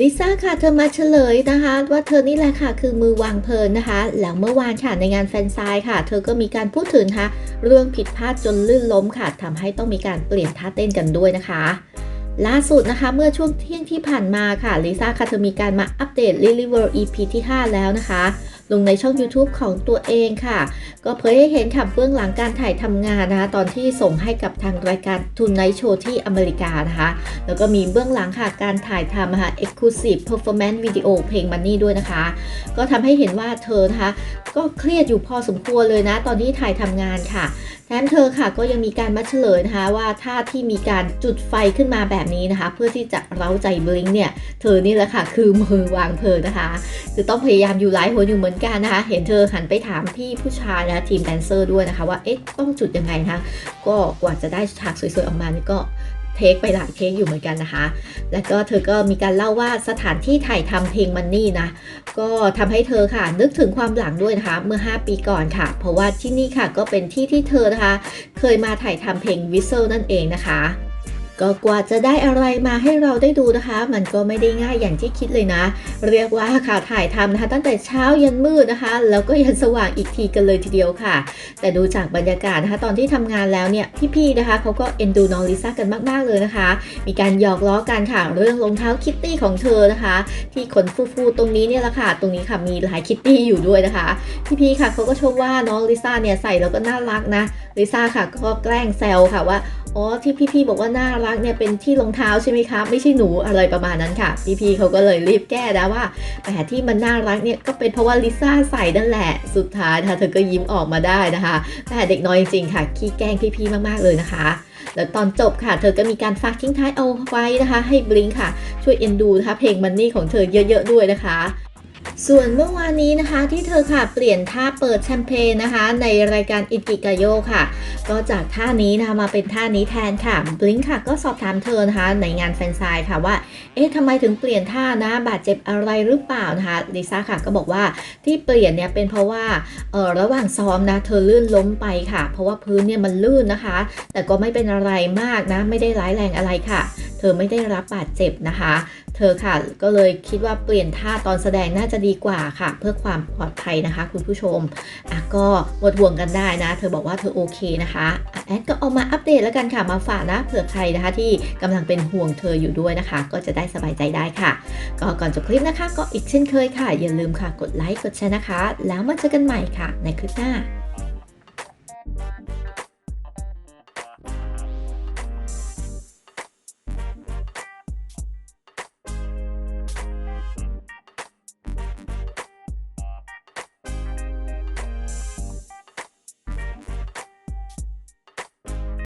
ลิซ่าค่ะ เธอมาเฉลยนะคะ ว่าเธอนี่แหละค่ะ คือมือวางเพลินนะคะแล้วเมื่อวานค่ะในงานแฟนไซค่ะ เธอก็มีการพูดถึงนะคะเรื่องผิดพลาดจนลื่นล้มค่ะทำให้ต้องมีการเปลี่ยนท่าเต้นกันด้วยนะคะ ล่าสุดนะคะ เมื่อช่วงเที่ยงที่ผ่านมาค่ะลิซ่าค่ะเธอมีการมาอัปเดต Lily World EP ที่ 5 แล้วนะคะ ลงในช่อง YouTube ของตัวเองค่ะ ก็เผยให้เห็นค่ะเบื้องหลังการถ่ายทำงานนะคะ ตอนที่ส่งให้กับทางรายการทุนไนท์โชว์ที่อเมริกานะคะ แล้วก็มีเบื้องหลังค่ะการถ่ายทำนะคะ Exclusive Performance Video เพลง Money ด้วยนะคะ ก็ทำให้เห็นว่าเธอนะคะ ก็เครียดอยู่พอสมควรเลยนะ ตอนที่ถ่ายทำงานค่ะแถมเธอค่ะก็ยังมีการมาเฉลยนะคะว่าท่าที่มีการจุดไฟขึ้นมาแบบนี้นะคะ เพื่อที่จะเร้าใจบลิงเนี่ย เธอนี่แหละค่ะ คือมือวางเพลินนะคะ คือต้องพยายามอยู่หลายหัวอยู่เหมือนกันนะคะ เห็นเธอหันไปถามพี่ผู้ชายนะทีมแดนเซอร์ด้วยนะคะ ว่าเอ๊ะต้องจุดยังไงนะคะก็กว่าจะได้ฉากสวยๆออกมานี่ก็เทคไปหลายเทคอยู่เหมือนกันนะคะ แล้วก็เธอก็มีการเล่าว่าสถานที่ถ่ายทำเพลงมันนี่นะ ก็ทำให้เธอค่ะนึกถึงความหลังด้วยนะคะ เมื่อ 5 ปีก่อนค่ะ เพราะว่าที่นี่ค่ะก็เป็นที่ที่เธอนะคะ เคยมาถ่ายทำเพลงวิเซ e นั่นเองนะคะ ก็กว่าจะได้อะไรมาให้เราได้ดูนะคะ มันก็ไม่ได้ง่ายอย่างที่คิดเลยนะ เรียกว่าค่ะถ่ายทำนะคะ ตั้งแต่เช้ายันมืดนะคะ แล้วก็ยันสว่างอีกทีกันเลยทีเดียวค่ะ แต่ดูจากบรรยากาศนะคะ ตอนที่ทำงานแล้วเนี่ยพี่ๆนะคะเขาก็เอ็นดูน้องลิซ่ากันมาก ๆเลยนะคะ มีการหยอกล้อกันค่ะเรื่องรองเท้าคิตตี้ของเธอนะคะ ที่ขนฟูๆตรงนี้เนี่ยแหละค่ะ ตรงนี้ค่ะมีลายคิตตี้อยู่ด้วยนะคะ พี่ๆค่ะเขาก็ชมว่าน้องลิซ่าเนี่ยใส่แล้วก็น่ารักนะลิซ่าค่ะก็แกล้งแซวค่ะว่าอ๋อที่พี่ๆบอกว่าน่ารักเนี่ยเป็นที่รองเท้าใช่ไหมคะไม่ใช่หนูอะไรประมาณนั้นค่ะ พี่ๆเขาก็เลยรีบแก้นะว่าแต่ที่มันน่ารักเนี่ยก็เป็นเพราะว่าลิซ่าใส่นั่นแหละ สุดท้ายนะคะเธอก็ยิ้มออกมาได้นะคะแต่เด็กน้อยจริงๆค่ะขี้แกล้งพี่ๆมากๆเลยนะคะแล้วตอนจบค่ะ เธอก็มีการฝากทิ้งท้ายเอาไว้นะคะ ให้บลิงค่ะ ช่วยเอ็นดูนะคะเพลงมันนี่ของเธอเยอะ ๆ ด้วยนะคะ ส่วนเมื่อวานนี้นะคะที่เธอค่ะเปลี่ยนท่าเปิดแชมเปญนะคะ ในรายการอิกิกาโยค่ะ ก็จากท่านี้นะคะมาเป็นท่านี้แทนค่ะบลิงค่ะ ก็สอบถามเธอนะคะในงานแฟนไซน์ค่ะว่า เอ๊ะทำไมถึงเปลี่ยนท่านะบาดเจ็บอะไรหรือเปล่านะคะลิซ่าค่ะก็บอกว่าที่เปลี่ยนเนี่ยเป็นเพราะว่าเออระหว่างซ้อมนะเธอลื่นล้มไปค่ะ เพราะว่าพื้นเนี่ยมันลื่นนะคะ แต่ก็ไม่เป็นอะไรมากนะไม่ได้ร้ายแรงอะไรค่ะ เธอไม่ได้รับบาดเจ็บนะคะ เธอค่ะก็เลยคิดว่าเปลี่ยนท่าตอนแสดงน่าจะดีกว่าค่ะ เพื่อความปลอดภัยนะคะ คุณผู้ชมอะก็หมดห่วงกันได้นะ เธอบอกว่าเธอโอเคนะคะอะแอดก็เอามาอัปเดตแล้วกันค่ะมาฝากนะเผื่อใครนะคะ ที่กำลังเป็นห่วงเธออยู่ด้วยนะคะ ก็จะได้สบายใจได้ค่ะ ก็ก่อนจบคลิปนะคะ ก็อีกเช่นเคยค่ะ อย่าลืมค่ะกดไลค์กดแชร์นะคะ แล้วมาเจอกันใหม่ค่ะ ในคลิปหน้า